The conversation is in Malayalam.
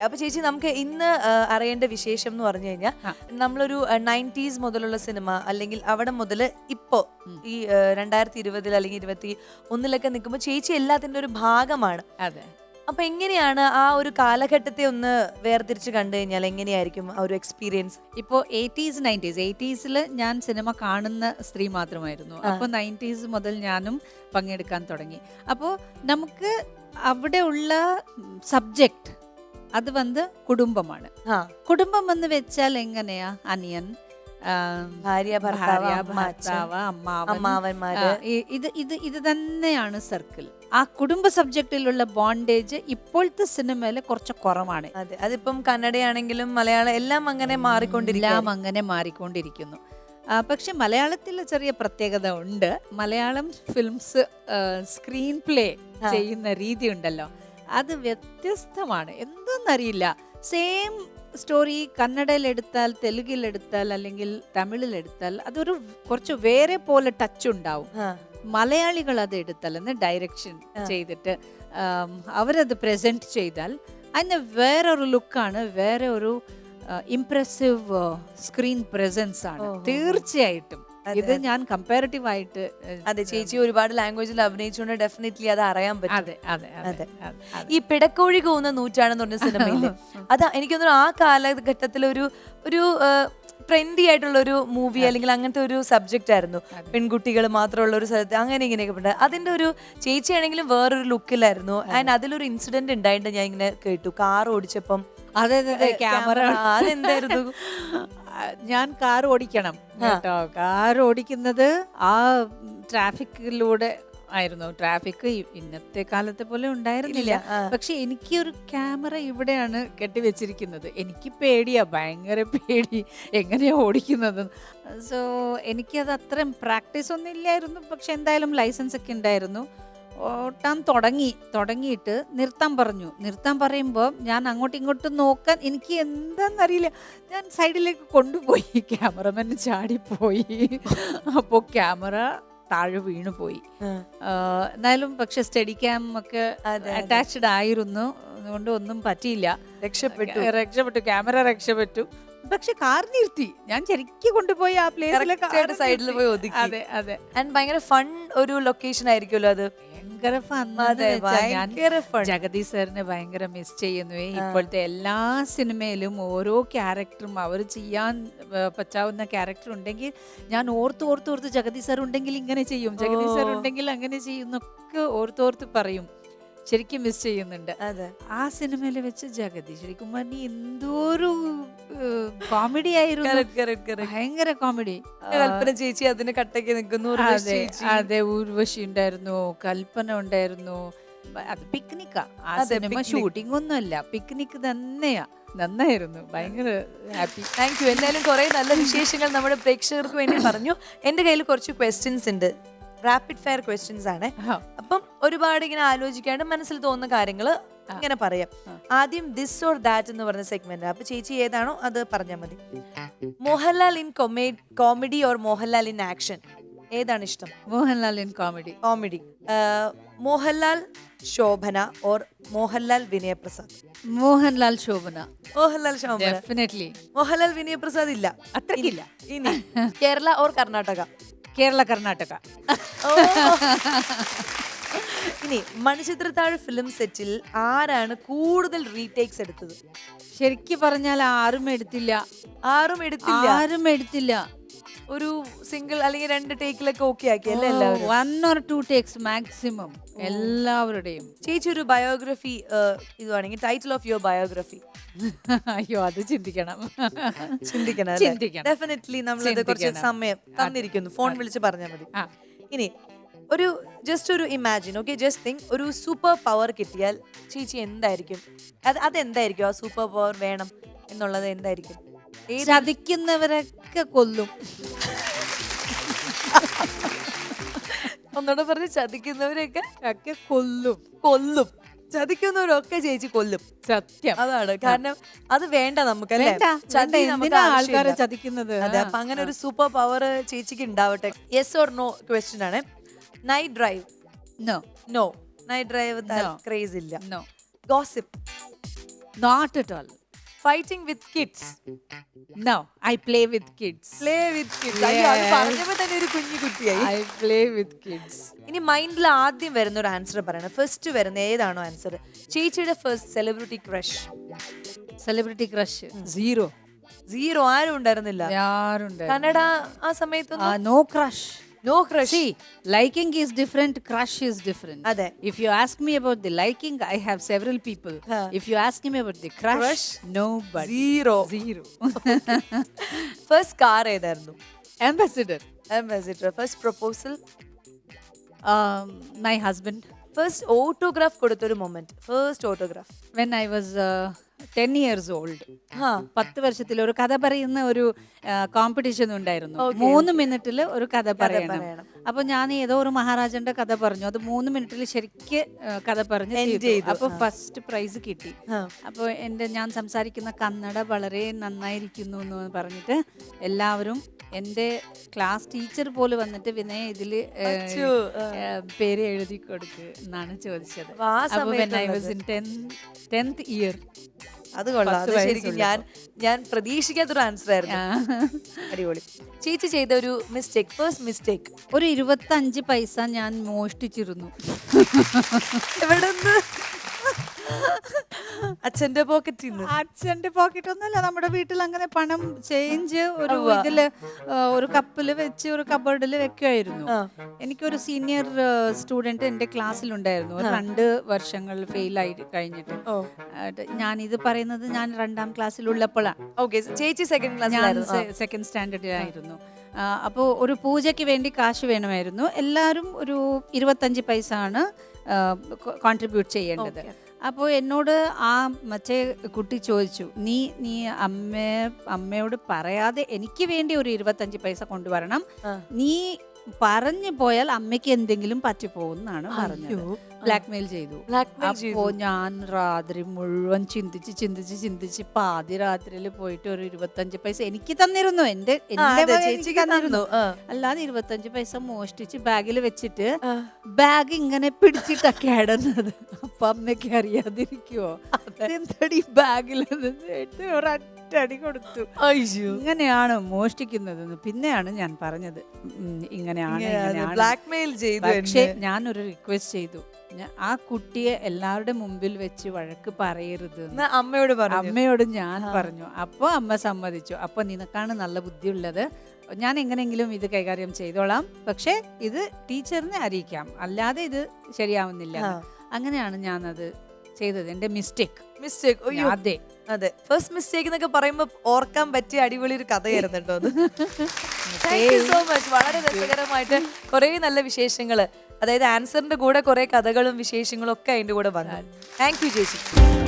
അപ്പൊ ചേച്ചി നമുക്ക് ഇന്ന് അറിയേണ്ട വിശേഷം എന്ന് പറഞ്ഞു കഴിഞ്ഞാൽ. നമ്മളൊരു നയന്റീസ് മുതലുള്ള സിനിമ അല്ലെങ്കിൽ അവിടെ മുതൽ ഇപ്പോ ഈ രണ്ടായിരത്തി ഇരുപതിൽ അല്ലെങ്കിൽ ഇരുപത്തി ഒന്നിലൊക്കെ നിൽക്കുമ്പോൾ ചേച്ചി എല്ലാത്തിന്റെ ഒരു ഭാഗമാണ്. അതെ. അപ്പൊ എങ്ങനെയാണ് ആ ഒരു കാലഘട്ടത്തെ ഒന്ന് വേർതിരിച്ച് കണ്ടു കഴിഞ്ഞാൽ എങ്ങനെയായിരിക്കും ആ ഒരു എക്സ്പീരിയൻസ് ഇപ്പോൾ എയ്റ്റീസ് നയന്റീസ്. എയ്റ്റീസിൽ ഞാൻ സിനിമ കാണുന്ന സ്ത്രീ മാത്രമായിരുന്നു. അപ്പൊ അപ്പോൾ നയന്റീസ് മുതൽ ഞാനും പങ്കെടുക്കാൻ തുടങ്ങി. അപ്പോൾ നമുക്ക് അവിടെ ഉള്ള സബ്ജക്റ്റ് അത് വന്ന് കുടുംബമാണ്. കുടുംബം എന്ന് വെച്ചാൽ എങ്ങനെയാ? അനിയൻ ഭാര്യ ഭർത്താവ് ഭാര്യ ഭർത്താവ് അമ്മാവന്മാര്. ഇത് ഇത് ഇത് തന്നെയാണ് സർക്കിൾ. ആ കുടുംബ സബ്ജക്റ്റിലുള്ള ബോണ്ടേജ് ഇപ്പോഴത്തെ സിനിമയിൽ കുറച്ച് കുറവാണ്. അതെ. അതിപ്പം കന്നഡയാണെങ്കിലും മലയാളം എല്ലാം അങ്ങനെ മാറിക്കൊണ്ടിരിക്കും എല്ലാം അങ്ങനെ മാറിക്കൊണ്ടിരിക്കുന്നു. പക്ഷെ മലയാളത്തിൽ ചെറിയ പ്രത്യേകത ഉണ്ട്. മലയാളം ഫിലിംസ് സ്ക്രീൻ പ്ലേ ചെയ്യുന്ന രീതി ഉണ്ടല്ലോ. അത് വ്യത്യസ്തമാണ്. എന്തെന്നറിയില്ല. സെയിം സ്റ്റോറി കന്നഡയിലെടുത്താൽ തെലുഗിലെടുത്താൽ അല്ലെങ്കിൽ തമിഴിലെടുത്താൽ അതൊരു കുറച്ച് വേറെ പോലെ ടച്ച് ഉണ്ടാവും. മലയാളികൾ അത് എടുത്താൽ എന്ന് ഡയറക്ഷൻ ചെയ്തിട്ട് അവരത് പ്രസന്റ് ചെയ്താൽ അതിന് വേറെ ഒരു ലുക്കാണ് വേറെ ഒരു ഇംപ്രസീവ് സ്ക്രീൻ പ്രസൻസ് ആണ്. തീർച്ചയായിട്ടും. ഇത് ഞാൻ കമ്പാരിറ്റീവ് ആയിട്ട് അതെ ചേച്ചി ഒരുപാട് ലാംഗ്വേജിൽ അഭിനയിച്ചുകൊണ്ട് ഡെഫിനറ്റ്ലി അത് അറിയാൻ പറ്റും. അതെ അതെ. ഈ പിടക്കോഴി കൂന്ന നൂറ്റാണെന്ന് പറഞ്ഞ സിനിമയിൽ അത് എനിക്ക് തോന്നുന്നു ആ കാലഘട്ടത്തിൽ ഒരു ഒരു ട്രെൻഡി ആയിട്ടുള്ള ഒരു മൂവി അല്ലെങ്കിൽ അങ്ങനത്തെ ഒരു സബ്ജക്റ്റ് ആയിരുന്നു. പെൺകുട്ടികൾ മാത്രമുള്ള ഒരു സ്ഥലത്ത് അങ്ങനെ ഇങ്ങനെയൊക്കെ ഉണ്ട്. അതിന്റെ ഒരു ചേച്ചിയാണെങ്കിലും വേറൊരു ലുക്കിലായിരുന്നു ആൻഡ് അതിലൊരു ഇൻസിഡന്റ് ഉണ്ടായിട്ട് ഞാൻ ഇങ്ങനെ കേട്ടു. കാർ ഓടിച്ചപ്പം അതെന്തായിരുന്നു? ഞാൻ കാർ ഓടിക്കണം കേട്ടോ. കാർ ഓടിക്കുന്നത് ആ ട്രാഫിക്കിലൂടെ ആയിരുന്നു. ട്രാഫിക് ഇന്നത്തെ കാലത്തെ പോലെ ഉണ്ടായിരുന്നില്ല. പക്ഷെ എനിക്ക് ഒരു ക്യാമറ ഇവിടെയാണ് കെട്ടിവെച്ചിരിക്കുന്നത്. എനിക്ക് പേടിയാ ഭയങ്കര പേടി എങ്ങനെയാ ഓടിക്കുന്നത് സോ എനിക്കത് അത്രയും പ്രാക്ടീസ് ഒന്നും ഇല്ലായിരുന്നു. പക്ഷെ എന്തായാലും ലൈസൻസ് ഒക്കെ ഉണ്ടായിരുന്നു. ഓട്ടാൻ തുടങ്ങി. തുടങ്ങിയിട്ട് നിർത്താൻ പറഞ്ഞു. നിർത്താൻ പറയുമ്പോൾ ഞാൻ അങ്ങോട്ടും ഇങ്ങോട്ടും നോക്കാൻ എനിക്ക് എന്താണെന്നറിയില്ല ഞാൻ സൈഡിലേക്ക് കൊണ്ടുപോയി. ക്യാമറമാൻ ചാടിപ്പോയി. അപ്പോൾ ക്യാമറ താഴെ വീണു പോയി. ആ. എന്നാലും പക്ഷെ സ്റ്റഡി ക്യാം ഒക്കെ. അറ്റാച്ച്ഡ് ആയിരുന്നു. അതുകൊണ്ട് ഒന്നും പറ്റിയില്ല. രക്ഷപ്പെട്ടു. രക്ഷപ്പെട്ടു. ക്യാമറ രക്ഷപ്പെട്ടു. പക്ഷെ കാർ നിർത്തി. ഞാൻ ശരിക്കും കൊണ്ടുപോയി ആ പ്ലേസിലെ സൈഡിൽ പോയി ഒതുക്കി. അതെ അതെ. ആൻഡ് ഭയങ്കര ഫൺ ഒരു ലൊക്കേഷൻ ആയിരിക്കുമല്ലോ അത്. ഭയങ്കര ഫൺ ജഗതി സാറിനെ ഭയങ്കര മിസ് ചെയ്യുന്നു. ഇപ്പോഴത്തെ എല്ലാ സിനിമയിലും ഓരോ ക്യാരക്ടറും അവർ ചെയ്യാൻ പറ്റാവുന്ന ക്യാരക്ടർ ഉണ്ടെങ്കിൽ ഞാൻ ഓർത്ത് ഓർത്ത് ഓർത്ത് ജഗതി സാർ ഉണ്ടെങ്കിൽ ഇങ്ങനെ ചെയ്യും. ജഗതി സാർ ഉണ്ടെങ്കിൽ അങ്ങനെ ചെയ്യുന്നൊക്കെ ഓർത്തോർത്ത് പറയും. ശരിക്കും മിസ് ചെയ്യുന്നുണ്ട്. അതെ. ആ സിനിമയിൽ വെച്ച് ജഗതി ശരിക്കും പറഞ്ഞ എന്തോരു കോമഡി ആയിരുന്നു. ഭയങ്കര കോമഡി കൽപ്പന ചേച്ചി അതിന് കട്ടക്ക് നിൽക്കുന്നു അതെ അതെ ഊർവശി ഉണ്ടായിരുന്നു കൽപ്പന ഉണ്ടായിരുന്നു. അത് പിക്നിക്കാ ആ. സിനിമ ഷൂട്ടിംഗ് ഒന്നുമല്ല പിക്നിക് തന്നെയാ. നന്നായിരുന്നു ഭയങ്കര ഹാപ്പി താങ്ക് യു എന്തായാലും കുറെ നല്ല വിശേഷങ്ങൾ നമ്മുടെ പ്രേക്ഷകർക്ക് വേണ്ടി പറഞ്ഞു. എന്റെ കയ്യിൽ കുറച്ച് ക്വസ്റ്റ്യൻസ് ഉണ്ട്. റാപ്പിഡ് ഫയർ ക്വസ്റ്റ്യൻസ് ആണ്. അപ്പം ഒരുപാട് ഇങ്ങനെ ആലോചിക്കാണ്ട് മനസ്സിൽ തോന്നുന്ന കാര്യങ്ങൾ ഇങ്ങനെ പറയാം. ആദ്യം ദിസ് ഓർ ദാറ്റ് എന്ന് പറഞ്ഞ സെഗ്മെന്റ് അപ്പൊ ചേച്ചി ഏതാണോ അത് പറഞ്ഞാൽ മതി. Mohanlal in comedy or Mohanlal in action ഏതാണ് ഇഷ്ടം? Mohanlal in comedy comedy Mohanlal Shobhana or Mohanlal Vinaya Prasad? Mohanlal Shobhana. Mohanlal Shobhana. Definitely Mohanlal Vinaya Prasad ഇല്ല. അത്രക്കില്ല. ഇനി കേരള ഓർ കർണാടക? കേരള കർണാടക. ഓ. ഇനി മണിച്ചിത്രത്താഴ് ഫിലിം സെറ്റിൽ ആരാണ് കൂടുതൽ റീടേക്സ് എടുത്തത്? ശരിക്കും പറഞ്ഞാൽ ആരും എടുത്തില്ല. ആരും എടുത്തില്ല. ആരും എടുത്തില്ല. ഒരു സിംഗിൾ അല്ലെങ്കിൽ രണ്ട് ടേക്കിലൊക്കെ ഓക്കെ ആക്കി അല്ലേ എല്ലാവരും? One or two takes maximum എല്ലാവരുടെയും. ചേച്ചി ഒരു ബയോഗ്രഫി ഇതുവാണെങ്കിൽ ടൈറ്റിൽ ഓഫ് യുവർ ബയോഗ്രഫി അയ്യോ അത് ചിന്തിക്കണം. ചിന്തിക്കണം ചിന്തിക്കണം. ഡെഫിനറ്റ്ലി നമ്മളത് കുറച്ച് സമയം തന്നിരിക്കുന്നു. ഫോൺ വിളിച്ച് പറഞ്ഞാൽ മതി. ഇനി ഒരു ജസ്റ്റ് ഒരു ഇമാജിൻ ഓക്കെ ജസ്റ്റ് തിങ്ക് ഒരു സൂപ്പർ പവർ കിട്ടിയാൽ ചേച്ചി എന്തായിരിക്കും? അത് അതെന്തായിരിക്കും? ആ സൂപ്പർ പവർ വേണം എന്നുള്ളത് എന്തായിരിക്കും? ചതിക്കുന്നവരൊക്കെ കൊല്ലും. ഒന്നുകൂടെ പറഞ്ഞ് ചതിക്കുന്നവരൊക്കെ ഒക്കെ കൊല്ലും. കൊല്ലും. ചതിക്കുന്നവരൊക്കെ ചേച്ചി കൊല്ലും. സത്യം. അതാണ്. കാരണം അത് വേണ്ട നമുക്ക് അല്ലേ? ചതി നമുക്ക് ആൾക്കാരെ ചതിക്കുന്നത് അതെ അപ്പൊ അങ്ങനെ ഒരു സൂപ്പർ പവർ ചേച്ചിക്ക് ഉണ്ടാവട്ടെ. യെസ് ഓർ നോ ക്വസ്റ്റ്യൻ ആണ്. Night drive no. No night drive No. Craze ഇല്ല. No. Gossip not at all fighting with kids no I play with kids play with kids അത് പറഞ്ഞപ്പോ തന്നെ ഒരു കുഞ്ഞു കുട്ടിയായി. ഐ പ്ലേ വിത്ത് കിഡ്സ് ഇനി മൈൻഡിൽ ആദ്യം വരുന്ന ഒരു ആൻസർ പറയണം. ഫസ്റ്റ് വരുന്ന ഏതാണോ ആൻസർ ചേച്ചിയുടെ first celebrity crush celebrity crush zero zero ആരും ഉണ്ടായിരുന്നില്ല. ആരും കന്നഡ ആ സമയത്ത് no crush No crush See, liking is different, crush is different. അതെ. If you ask me about the liking, I have several people. Huh. If you ask me about the crush, Crush? nobody. Zero Zero. First car ഏതായിരുന്നു Ambassador. Ambassador first proposal Um, my husband. First autograph കൊടുത്തൊരു moment first autograph When I was uh, 10 years old ആ പത്ത് വർഷത്തിൽ ഒരു കഥ പറയുന്ന ഒരു കോമ്പറ്റീഷൻ ഉണ്ടായിരുന്നു. മൂന്ന് മിനിറ്റിൽ ഒരു കഥ പറയണം. പറയണം. അപ്പൊ ഞാൻ ഏതോ ഒരു മഹാരാജന്റെ കഥ പറഞ്ഞു അത് മൂന്ന് മിനിറ്റിൽ ശരിക്ക് കഥ പറഞ്ഞു End ചെയ്തു. ചെയ്തു. അപ്പൊ ഫസ്റ്റ് പ്രൈസ് കിട്ടി അപ്പൊ അപ്പോൾ എന്റെ ഞാൻ സംസാരിക്കുന്ന കന്നഡ വളരെ നന്നായിരിക്കുന്നു എന്ന് പറഞ്ഞിട്ട് എല്ലാവരും എന്റെ ക്ലാസ് ടീച്ചർ പോലെ വന്നിട്ട് വിനയ ഇതിൽ പേര് എഴുതി കൊടുക്കുക എന്നാണ് ചോദിച്ചത് അപ്പോൾ when I was സമയത്തുള്ളത്. 10th ഇയർ അത് കൊള്ളാം. അത് ശരിക്കും ഞാൻ ഞാൻ പ്രതീക്ഷിക്കാത്തൊരു ആൻസർ ആയിരുന്നു. അടിപൊളി. ചേച്ചി ചെയ്ത ഒരു മിസ്റ്റേക്ക് ഫസ്റ്റ് മിസ്റ്റേക്ക് ഒരു ഇരുപത്തഞ്ച് പൈസ ഞാൻ മോഷ്ടിച്ചിരുന്നു. എവിടെ നിന്ന് അച്ഛന്റെ പോക്കറ്റിൽ നിന്ന് അച്ഛന്റെ പോക്കറ്റ് ഒന്നുമല്ല നമ്മുടെ വീട്ടിൽ അങ്ങനെ പണം ചേഞ്ച് ഒരു. ഇതിൽ ഒരു കപ്പിൽ വെച്ച് ഒരു കബോർഡിൽ വെക്കുമായിരുന്നു. എനിക്കൊരു സീനിയർ സ്റ്റുഡന്റ് എന്റെ ക്ലാസ്സിൽ ഉണ്ടായിരുന്നു രണ്ട് വർഷങ്ങൾ ഫെയിൽ ആയി കഴിഞ്ഞിട്ട്. ഞാൻ ഇത് പറയുന്നത് ഞാൻ രണ്ടാം ക്ലാസ്സിലുള്ളപ്പോഴാണ് ഓക്കെ ചേച്ചി സെക്കൻഡ് ക്ലാസ്സിലായിരുന്നു സെക്കൻഡ് സ്റ്റാൻഡേർഡിലായിരുന്നു അപ്പോൾ ഒരു പൂജയ്ക്ക് വേണ്ടി കാശ് വേണമായിരുന്നു. എല്ലാവരും ഒരു ഇരുപത്തഞ്ച് പൈസ ആണ് കോൺട്രിബ്യൂട്ട് ചെയ്യേണ്ടത്. അപ്പോൾ എന്നോട് ആ മറ്റേ കുട്ടി ചോദിച്ചു നീ നീ അമ്മ അമ്മയോട് പറയാതെ എനിക്ക് വേണ്ടി ഒരു ഇരുപത്തഞ്ച് പൈസ കൊണ്ടുവരണം. നീ പറഞ്ഞു പോയാൽ അമ്മയ്ക്ക് എന്തെങ്കിലും പറ്റിപ്പോകുന്നാണ് പറഞ്ഞത്. ബ്ലാക്ക് മെയിൽ ചെയ്തു. ബ്ലാക്ക്മെയിൽ അപ്പോ ഞാൻ രാത്രി മുഴുവൻ ചിന്തിച്ച് ചിന്തിച്ച് ചിന്തിച്ച് പാതി രാത്രിയിൽ പോയിട്ട് ഒരു ഇരുപത്തഞ്ച് പൈസ എനിക്ക് തന്നിരുന്നു. എന്റെ ആ, എന്റെ അതെ, വക എനിക്ക് ചേച്ചിക്ക് തന്നിരുന്നു ആ. അല്ലാതെ ഇരുപത്തഞ്ച് പൈസ മോഷ്ടിച്ച് ബാഗിൽ വെച്ചിട്ട് ആ. ബാഗ് ഇങ്ങനെ പിടിച്ചിട്ടൊക്കെ ഇടുന്നത് അപ്പൊ അമ്മയ്ക്ക് അറിയാതിരിക്കുവോ? എന്തടി ബാഗിൽ ഒരൊറ്റടി കൊടുത്തു? അയ്യോ. ഇങ്ങനെയാണ് മോഷ്ടിക്കുന്നത് പിന്നെയാണ് ഞാൻ പറഞ്ഞത്. ഉം, ഇങ്ങനെയാണ് ഇങ്ങനെയാണ്. ബ്ലാക്ക്മെയിൽ ചെയ്തു പക്ഷേ എന്നെ. ഞാനൊരു റിക്വസ്റ്റ് ചെയ്തു. ഞാ- ആ കുട്ടിയെ എല്ലാവരുടെ മുമ്പിൽ വെച്ച് വഴക്ക് പറയരുത്. അമ്മയോട് പറഞ്ഞു. അമ്മയോട് ഞാൻ പറഞ്ഞു. അപ്പോൾ അമ്മ സമ്മതിച്ചു. അപ്പോൾ നിനക്കാണ് നല്ല ബുദ്ധിയുള്ളത്. ഞാൻ എങ്ങനെയെങ്കിലും ഇത് കൈകാര്യം ചെയ്തോളാം. പക്ഷേ ഇത് ടീച്ചറിനെ അറിയിക്കാം. അല്ലാതെ ഇത് ശരിയാവുന്നില്ല. അങ്ങനെയാണ് ഞാനത് ചെയ്തത്. എന്റെ മിസ്റ്റേക്ക്. മിസ്റ്റേക്ക്. അതെ അതെ. ഫസ്റ്റ് മിസ്റ്റേക്ക് എന്നൊക്കെ പറയുമ്പോൾ ഓർക്കാൻ പറ്റിയ അടിപൊളി ഒരു കഥയായിരുന്നു കേട്ടോ അത് താങ്ക് യു സോ മച്ച് വളരെ രസകരമായിട്ട് കുറേ നല്ല വിശേഷങ്ങൾ അതായത് ആൻസറിന്റെ കൂടെ കുറെ കഥകളും വിശേഷങ്ങളും ഒക്കെ അതിന്റെ കൂടെ വന്നു. താങ്ക് യു ചേച്ചി.